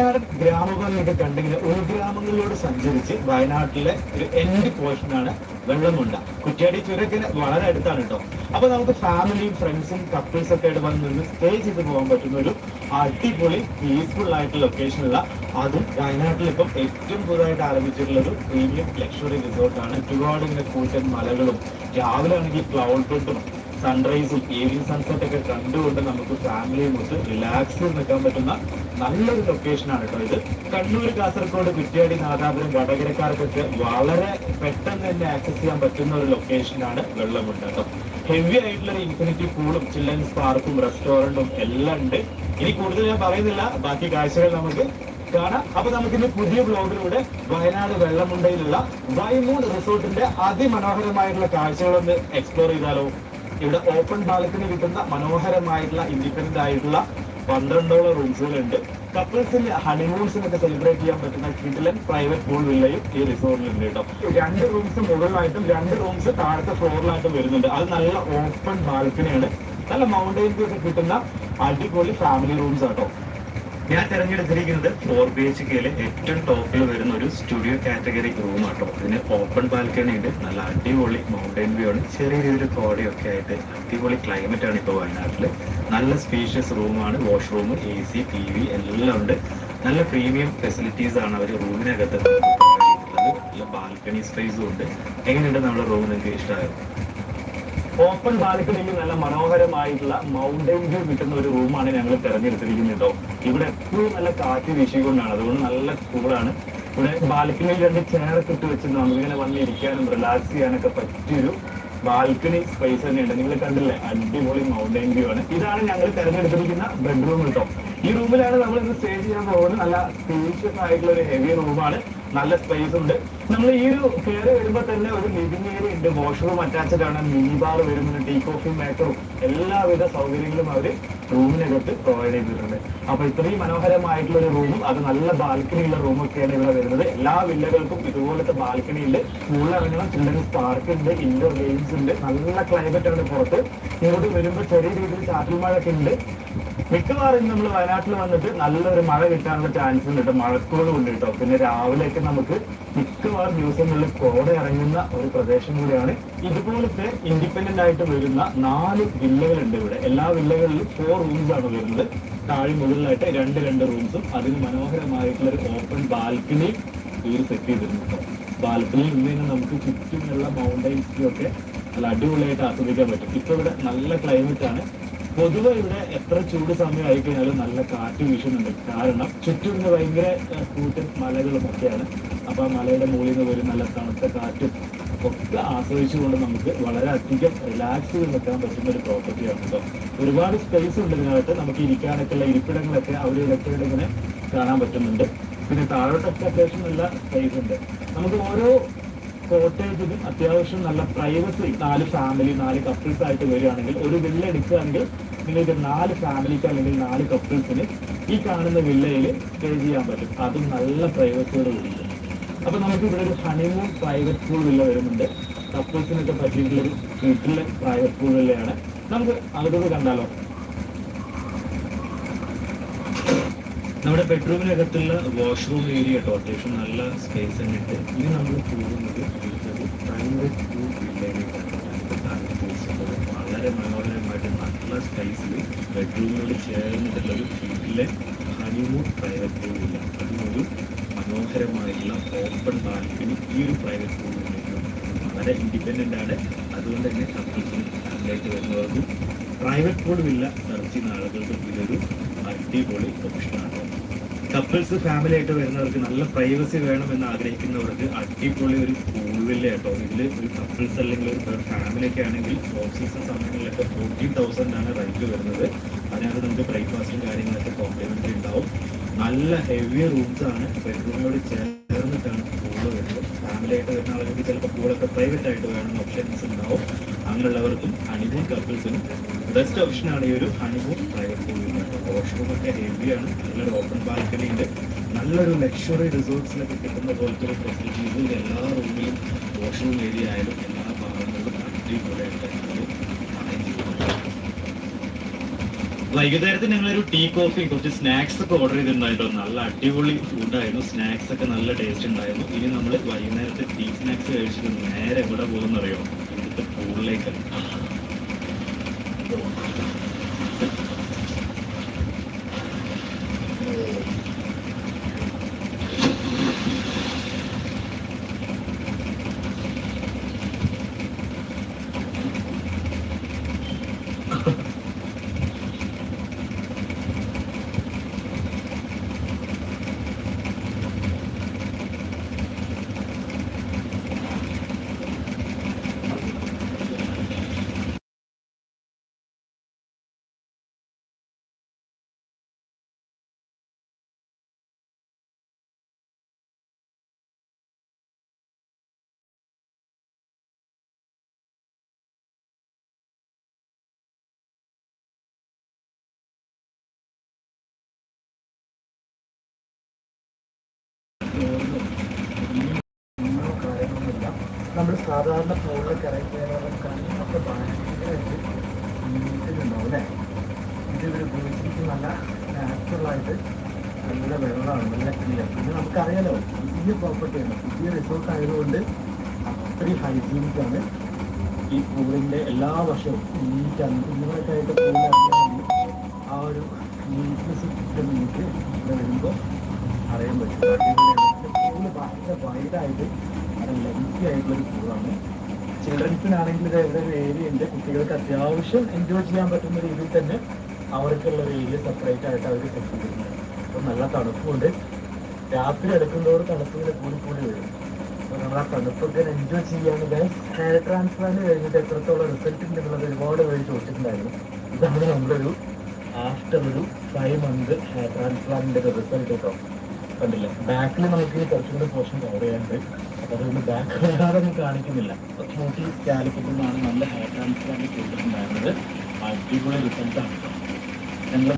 വയനാട് ഗ്രാമങ്ങളിലൊക്കെ കണ്ടെങ്കിൽ ഒരു ഉൾഗ്രാമങ്ങളിലൂടെ സഞ്ചരിച്ച് വയനാട്ടിലെ ഒരു എൻഡ് പോർഷനാണ് വെള്ളമുണ്ട. കുറ്റിയാടി ചുരത്തിന് വളരെ അടുത്താണ് കേട്ടോ അപ്പൊ നമുക്ക് ഫാമിലിയും ഫ്രണ്ട്സും കപ്പിൾസ് ഒക്കെ ആയിട്ട് വന്ന് നിന്ന് സ്റ്റേ ചെയ്ത് പോകാൻ പറ്റുന്ന ഒരു അടിപൊളി പീസ്ഫുൾ ആയിട്ടുള്ള ലൊക്കേഷനുള്ള അതും വയനാട്ടിൽ ഇപ്പം ഏറ്റവും പുതുതായിട്ട് ആരംഭിച്ചിട്ടുള്ള ഒരു പ്രീമിയം ലക്ഷറി റിസോർട്ടാണ് ഒരുപാട് ഇങ്ങനെ കൂറ്റൻ മലകളും രാവിലെ ആണെങ്കിൽ ക്ലൗഡ് ബെഡും സൺറൈസും ഈവനിങ് സൺസെറ്റ് ഒക്കെ കണ്ടുകൊണ്ട് നമുക്ക് ഫാമിലിയും ഒത്ത് റിലാക്സ് നിൽക്കാൻ പറ്റുന്ന നല്ലൊരു ലൊക്കേഷനാണ് കേട്ടോ ഇത്. കണ്ണൂർ കാസർഗോഡ് കുറ്റ്യാടി നാദാപുരം വടകരക്കാർക്കൊക്കെ വളരെ പെട്ടെന്ന് തന്നെ ആക്സസ് ചെയ്യാൻ പറ്റുന്ന ഒരു ലൊക്കേഷനാണ് വെള്ളമുണ്ട് കേട്ടോ. ഹെവി ആയിട്ടുള്ള ഇൻഫിനിറ്റി പൂളും ചിൽഡ്രൻസ് പാർക്കും റെസ്റ്റോറന്റും എല്ലാം ഉണ്ട്. ഇനി കൂടുതൽ ഞാൻ പറയുന്നില്ല. ബാക്കി കാഴ്ചകൾ നമുക്ക് കാണാം. അപ്പൊ നമുക്കിന്ന് പുതിയ ബ്ലോഗിലൂടെ വയനാട് വെള്ളമുണ്ടയിലുള്ള വൈമൂൺ റിസോർട്ടിന്റെ അതിമനോഹരമായിട്ടുള്ള കാഴ്ചകളൊന്ന് എക്സ്പ്ലോർ ചെയ്താലോ? ഇവിടെ ഓപ്പൺ ബാൽക്കണി കിട്ടുന്ന മനോഹരമായിട്ടുള്ള ഇൻഡിപെൻഡന്റ് ആയിട്ടുള്ള പന്ത്രണ്ടോളം റൂംസുകളുണ്ട് കപ്പിൾസിന് ഹണിമൂൺസിനൊക്കെ സെലിബ്രേറ്റ് ചെയ്യാൻ പറ്റുന്ന കിഡിലൻ പ്രൈവറ്റ് പൂൾ വില്ലയും ഈ റിസോർട്ടിലുണ്ട് കേട്ടോ. രണ്ട് റൂംസ് മുകളിലായിട്ടും രണ്ട് റൂംസ് താഴത്തെ ഫ്ലോറിലായിട്ടും വരുന്നുണ്ട്. അത് നല്ല ഓപ്പൺ ബാൽക്കണിയാണ് നല്ല മൗണ്ടൈൻ വ്യൂ ഒക്കെ കിട്ടുന്ന അടിപൊളി ഫാമിലി റൂംസ് ആട്ടോ ഞാൻ തിരഞ്ഞെടുത്തിരിക്കുന്നത് ഫോർ ബി എച്ച് കെയിലെ ഏറ്റവും ടോപ്പിൽ വരുന്ന ഒരു സ്റ്റുഡിയോ കാറ്റഗറി റൂം ആട്ടോ. ഇതിന് ഓപ്പൺ ബാൽക്കണി ഉണ്ട്. നല്ല അടിപൊളി മൗണ്ടൈൻ വ്യൂ ആണ്. ചെറിയ രീതിയിൽ കോടയൊക്കെ ആയിട്ട് അടിപൊളി ക്ലൈമറ്റ് ആണ് ഇപ്പോൾ വയനാട്ടിൽ നല്ല സ്പീഷ്യസ് റൂമാണ് washroom A C T V എല്ലാം ഉണ്ട്. നല്ല പ്രീമിയം ഫെസിലിറ്റീസ് ആണ് അവർ റൂമിനകത്ത് നല്ല ബാൽക്കണി സ്പേസും ഉണ്ട്. എങ്ങനെയുണ്ട് നമ്മുടെ റൂം നിങ്ങൾക്ക് ഇഷ്ടമായോ ഓപ്പൺ ബാൽക്കണിയിൽ നല്ല മനോഹരമായിട്ടുള്ള മൗണ്ടൻ വ്യൂ കിട്ടുന്ന ഒരു റൂമാണ് ഞങ്ങൾ തിരഞ്ഞെടുത്തിരിക്കുന്നത് ഇവിടെ എപ്പോഴും നല്ല കാറ്റ് വീശിക്കൊണ്ടാണ്. അതുകൊണ്ട് നല്ല കൂളാണ് ഇവിടെ ബാൽക്കണിയിൽ രണ്ട് ചെയറൊക്കെ ഇട്ട് വെച്ച് നമുക്കിങ്ങനെ വന്നിരിക്കാനും റിലാക്സ് ചെയ്യാനൊക്കെ പറ്റിയൊരു ബാൽക്കണി സ്പേസ് തന്നെയുണ്ട്. നിങ്ങൾ കണ്ടില്ലേ? അടിപൊളി മൗണ്ടൻ വ്യൂ ആണ്. ഇതാണ് ഞങ്ങൾ തിരഞ്ഞെടുത്തിരിക്കുന്ന ബെഡ്റൂം കേട്ടോ ഈ റൂമിലാണ് നമ്മൾ ഇന്ന് സ്റ്റേ ചെയ്യാൻ പോകുന്നത്. നല്ല സ്പേഷ്യസ് ആയിട്ടുള്ള ഒരു ഹെവി റൂമാണ് നല്ല സ്പേസ് ഉണ്ട്. നമ്മൾ ഈ ഒരു കയറി വരുമ്പോൾ തന്നെ ഒരു ലിവിംഗ് ഏരിയ ഉണ്ട് വാഷ്റൂം അറ്റാച്ച്ഡ് ആണ്. മിനി ബാർ വരുന്നുണ്ട്. ടീ കോഫി മേക്കറും എല്ലാവിധ സൗകര്യങ്ങളും അവർ റൂമിനകത്ത് പ്രൊവൈഡ് ചെയ്തിട്ടുണ്ട്. അപ്പൊ ഇത്രയും മനോഹരമായിട്ടുള്ള ഒരു റൂമും അത് നല്ല ബാൽക്കണി ഉള്ള റൂമൊക്കെയാണ് ഇവിടെ വരുന്നത്. എല്ലാ വില്ലകൾക്കും ഇതുപോലത്തെ ബാൽക്കണി ഉണ്ട്. സ്കൂളിൽ ഇറങ്ങണം. ചിൽഡ്രൻസ് പാർക്ക് ഉണ്ട്. ഇൻഡോർ ഗെയിംസ് ഉണ്ട്. നല്ല ക്ലൈമറ്റ് ആണ് പുറത്ത്. ഇങ്ങോട്ട് വരുമ്പോൾ ചെറിയ രീതിയിൽ ചാറ്റൽ മഴ ഒക്കെ ഉണ്ട്. മിക്കവാറും നമ്മൾ വയനാട്ടിൽ വന്നിട്ട് നല്ലൊരു മഴ കിട്ടാനുള്ള ചാൻസ് ഉണ്ട്. കേട്ടോ മഴക്കോളും ഉണ്ട് കേട്ടോ. പിന്നെ രാവിലെയൊക്കെ നമുക്ക് മിക്കവാറും മ്യൂസിയങ്ങളിൽ കോട ഇറങ്ങുന്ന ഒരു പ്രദേശം കൂടിയാണ്. ഇതുപോലത്തെ ഇൻഡിപെൻഡന്റ് ആയിട്ട് വരുന്ന നാല് വില്ലകളുണ്ട് ഇവിടെ. എല്ലാ വില്ലകളിലും ഫോർ റൂംസ് ആണ് വരുന്നത്. താഴെ മുകളിലായിട്ട് രണ്ട് രണ്ട് റൂംസും അതിന് മനോഹരമായിട്ടുള്ള ഒരു ഓപ്പൺ ബാൽക്കണി ഇവർ സെറ്റ് ചെയ്തിരുന്നു ബാൽക്കണി ബാൽക്കണിയിൽ നിന്ന് നമുക്ക് ചുറ്റുമുള്ള മൗണ്ടൈൻസ് ഒക്കെ നല്ല അടിപൊളിയായിട്ട് ആസ്വദിക്കാൻ പറ്റും. ഇപ്പൊ ഇവിടെ നല്ല ക്ലൈമറ്റ് ആണ്. പൊതുവെ ഇവിടെ എത്ര ചൂട് സമയം ആയിക്കഴിഞ്ഞാലും നല്ല കാറ്റ് വീശുന്നുണ്ട്. കാരണം ചുറ്റും ഇന്ന് ഭയങ്കര കൂട്ടും മലകളും ഒക്കെയാണ് അപ്പൊ ആ മലയുടെ മുകളിൽ നിന്ന് വരും നല്ല തണുത്ത കാറ്റും ഒക്കെ ആസ്വദിച്ചുകൊണ്ട് നമുക്ക് വളരെ അധികം റിലാക്സ് ചെയ്ത് നിൽക്കാൻ പറ്റുന്ന ഒരു പ്രോപ്പർട്ടിയാണ് കേട്ടോ ഒരുപാട് സ്പേസ് ഉണ്ട് ഇതിനകത്ത്. നമുക്ക് ഇരിക്കാനൊക്കെയുള്ള ഇരിപ്പിടങ്ങളൊക്കെ അവിടെ ഇടയ്ക്കിടെ ഇങ്ങനെ കാണാൻ പറ്റുന്നുണ്ട്. പിന്നെ താഴോട്ടൊക്കെ അത്യാവശ്യം നല്ല സ്പേസ് ഉണ്ട്. നമുക്ക് ഓരോ കോട്ടേജിലും അത്യാവശ്യം നല്ല പ്രൈവസി നാല് ഫാമിലി നാല് കപ്പിൾസ് ആയിട്ട് വരികയാണെങ്കിൽ ഒരു വില്ല എടുക്കുകയാണെങ്കിൽ നിങ്ങൾക്ക് നാല് ഫാമിലിക്ക് അല്ലെങ്കിൽ നാല് കപ്പിൾസിന് ഈ കാണുന്ന വില്ലയിൽ സ്റ്റേ ചെയ്യാൻ പറ്റും. അതും നല്ല പ്രൈവസിയോട് കൂടിയിട്ട് അപ്പൊ നമുക്ക് ഇവിടെ ഒരു ഹണിമൂൺ പ്രൈവറ്റ് പൂൾ വില്ല വരുന്നുണ്ട്. കപ്പിൾസിനൊക്കെ പറ്റിയിട്ടുള്ള ഒരു വീട്ടിലെ പ്രൈവറ്റ് പൂൾ വില്ലയാണ് നമുക്ക് അതുകൊണ്ട് കണ്ടാലോ? നമ്മുടെ ബെഡ്റൂമിനകത്തുള്ള വാഷ്റൂം ഏരിയ കേട്ടോ അത്യാവശ്യം നല്ല സ്പേസ് തന്നെ ഉണ്ട് ഇനി നമ്മൾ പോകുന്നത് വളരെ മനോഹരമായിട്ട് നല്ല സ്പേസിൽ ബെഡ്റൂമിനോട് ചേർന്നിട്ടുള്ള ഒരു വീട്ടിലെ ഹണിമൂൺ പ്രൈവറ്റ് പൂൾ വില്ല അതിനൊരു മനോഹരമായിട്ടുള്ള ഓപ്പൺ ബാൽക്കണി ഈ ഒരു പ്രൈവറ്റ് പൂൾ വളരെ ഇൻഡിപെൻഡന്റ് ആണ്. അതുകൊണ്ട് തന്നെ കപ്പിൾസിന് ഫാമിലിയായിട്ട് വരുന്നവർക്കും പ്രൈവറ്റ് പൂൾ വില്ല സെർച്ച് ചെയ്യുന്ന ആളുകൾക്കും ഇതൊരു അടിപൊളി ഓപ്ഷനാണ് കപ്പിൾസ് ഫാമിലി ആയിട്ട് വരുന്നവർക്ക് നല്ല പ്രൈവസി വേണം എന്ന് ആഗ്രഹിക്കുന്നവർക്ക് അടിപൊളി ഒരു പൂവില്ല കേട്ടോ? ഇതിൽ ഒരു കപ്പിൾസ് അല്ലെങ്കിൽ ഒരു ഫാമിലി ഒക്കെ ആണെങ്കിൽ ഓഫ് സീസൺ സമയങ്ങളിലൊക്കെ ഫോർട്ടി തൗസൻഡ് ആണ് റേറ്റ് വരുന്നത്. അതിനകത്ത് നമുക്ക് ബ്രേക്ക്ഫാസ്റ്റും കാര്യങ്ങളൊക്കെ കോംപ്ലിമെന്ററി ഉണ്ടാവും. നല്ല ഹെവി റൂംസ് ആണ്. ബെഡ്റൂമിനോട് പൂൾ വരുന്നത് ഫാമിലി ആയിട്ട് വരുന്ന ആളുകൾക്ക് ചിലപ്പോൾ കൂടൊക്കെ പ്രൈവറ്റ് ആയിട്ട് വേണം ഓപ്ഷൻസ് ഉണ്ടാവും. അങ്ങനെയുള്ളവർക്കും ഹണിമൂൺ കപ്പിൾസിനും ബെസ്റ്റ് ഓപ്ഷനാണ് ഈ ഒരു ഹണിമൂൺ പ്രൈവറ്റ് പൂൾ വാഷ്റൂമൊക്കെ ഹെവിയാണ് നല്ലൊരു ഓപ്പൺ ബാൽക്കണി ഉണ്ട്. നല്ലൊരു ലക്ഷറി റിസോർട്ട്സിലൊക്കെ കിട്ടുന്ന പോലത്തെ ഒരു ഫെസിലിറ്റീസ് എല്ലാ റൂമിലും വാഷ്റൂം ഏരിയ ആയാലും എല്ലാ ഭാഗങ്ങളിലും അടിപൊളിയായിട്ട് അത് arrange ചെയ്തിട്ടുണ്ട്. വൈകുന്നേരത്തിന് ഞങ്ങളൊരു ടീ കോഫി കുറച്ച് സ്നാക്സ് ഒക്കെ ഓർഡർ ചെയ്തിട്ടുണ്ടായിരുന്നു. നല്ല അടിപൊളി ഫുഡായിരുന്നു സ്നാക്സ് ഒക്കെ നല്ല ടേസ്റ്റ് ഉണ്ടായിരുന്നു. ഇനി നമ്മൾ വൈകുന്നേരത്തെ ടീ സ്നാക്സ് കഴിച്ചിട്ട് നേരെ എവിടെ പോകുന്നറിയോ? ഇവിടുത്തെ പൂളിലേക്ക് നമ്മൾ സാധാരണ പൂളിലൊക്കെ ഇറങ്ങിയാലും ഭയങ്കരമായിട്ട് നീട്ടിട്ടുണ്ടാവും അല്ലേ? ഇത് ഇവർ ഉപയോഗിച്ചിട്ട് നല്ല നാച്ചുറലായിട്ട് നല്ല വെള്ളമാണ് നല്ല ക്ലിയർ പിന്നെ നമുക്കറിയാലോ പുതിയ പ്രോപ്പർട്ടിയാണ് പുതിയ റിസോർട്ട് ആയതുകൊണ്ട് അത്രയും ഹൈജീനിക്കാണ് ഈ പൂളിന്റെ എല്ലാ വർഷവും നീറ്റാണ് കുഞ്ഞുങ്ങളൊക്കെ ആയിട്ട് പൂളിൽ ആ ഒരു നീറ്റ്നെസ് കിട്ടുന്ന നിങ്ങൾക്ക് ഇവിടെ വരുമ്പോൾ അറിയാൻ പറ്റും. പൂൾ ഭയങ്കര വൈഡായിട്ട് ലെങ്തി ആയിട്ടുള്ള ഒരു പൂളാണ് ചിൽഡ്രൻസിനാണെങ്കിൽ ഇവിടെ ഒരു ഏരിയ ഉണ്ട്? കുട്ടികൾക്ക് അത്യാവശ്യം എൻജോയ് ചെയ്യാൻ പറ്റുന്ന രീതിയിൽ തന്നെ അവർക്കുള്ള ഒരു ഏരിയ സെപ്പറേറ്റ് ആയിട്ട് അവർ സെറ്റ് ചെയ്തിട്ടുണ്ട്. അപ്പം നല്ല തണുപ്പുണ്ട്. രാത്രി എടുക്കുന്നതോട് തണുപ്പ് ഇങ്ങനെ കൂടി കൂടി വരും. അപ്പോൾ നമ്മൾ ആ തണുപ്പൊക്കെ എൻജോയ് ചെയ്യാൻ ഹെയർ ട്രാൻസ്പ്ലാന്റ് കഴിഞ്ഞിട്ട് എത്രത്തോളം റിസൾട്ട് ഉണ്ടെന്നുള്ളത് ഒരുപാട് പേര് ചോദിച്ചിട്ടുണ്ടായിരുന്നു. ഇതാണ് നമ്മളൊരു ആഫ്റ്റർ ഒരു ഫൈവ് മന്ത് ഹെയർ ട്രാൻസ്പ്ലാന്റിന്റെ റിസൾട്ട് കേട്ടോ. കണ്ടില്ലേ? ബാക്കിൽ നമുക്ക് കുറച്ചുകൂടി പോർഷൻ കവർ ചെയ്യാനുണ്ട്. അതുകൊണ്ട് ബാക്ക് ഒന്നും കാണിക്കുന്നില്ല. നോക്കി നിന്നാണ് നല്ല ഹെയർ ട്രാൻസ്പ്ലാന്റ് ചെയ്തിട്ടുണ്ടായിരുന്നത്. അടിപൊളി റിസൾട്ടാണ് ഞങ്ങൾ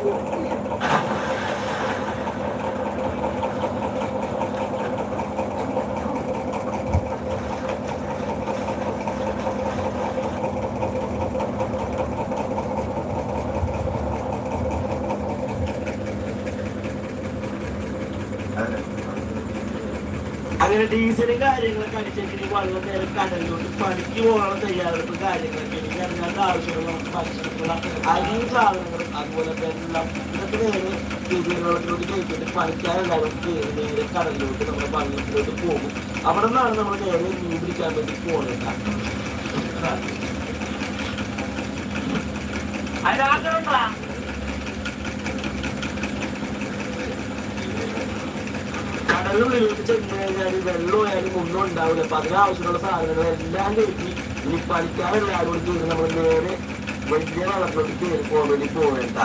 Thank you. അങ്ങനെ ഡീസലും കാര്യങ്ങളൊക്കെ അടിച്ചെങ്കിൽ വളരെ നേരം കടലിലോട്ട് പണിക്ക് പോകാനുള്ള തയ്യാറെടുപ്പ് കാര്യങ്ങളൊക്കെ എനിക്ക് അതിനകത്ത് ആവശ്യമുള്ള നമുക്ക് ഭക്ഷണത്തിനുള്ള അരിയും സാധനങ്ങളും അതുപോലെ തന്നെ ഇതൊക്കെ നേരെ രീതികളിലോട്ട് കഴിച്ചിട്ട് പണിക്കാരെല്ലാവരും കയറി നേരെ കടലിലോട്ട് നമ്മുടെ വള്ളത്തിലോട്ട് പോകും. അവിടെ നിന്നാണ് നമ്മൾ നേരെ മീൻ പിടിക്കാൻ വേണ്ടി പോകുന്നത് അതിനകത്തുണ്ടാ കടലിനുള്ളിലോട്ട് ചെന്ന് കഴിഞ്ഞാൽ വെള്ളമായാലും ഒന്നും ഉണ്ടാവില്ല. അപ്പൊ അതിനാവശ്യമുള്ള സാധനങ്ങളെല്ലാം കയറ്റി ഇനി പണിക്കാരെല്ലാവരും കൂടി നമ്മൾ നേരെ വലിയ വെള്ളത്തിലോട്ട് കയറി പോകാൻ വേണ്ടി പോകേണ്ട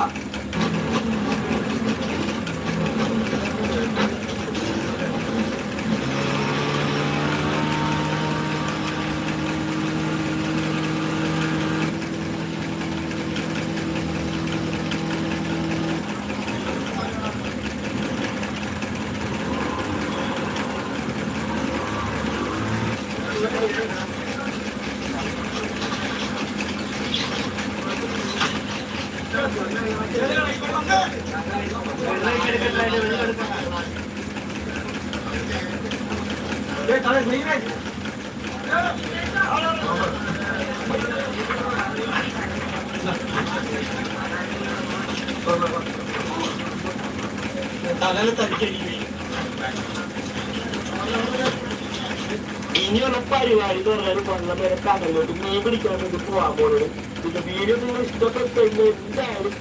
തലയിൽ തടിക്കടിക്കുകയും ഇനിയുള്ള പരിപാടി എന്ന് പറഞ്ഞാൽ പേരെ കടലോട്ട് മീൻ പിടിക്കാൻ വേണ്ടി പോവാൻ പോലും പിന്നെ വീഡിയോ നിങ്ങൾ ഇഷ്ടപ്പെട്ടു എന്തായാലും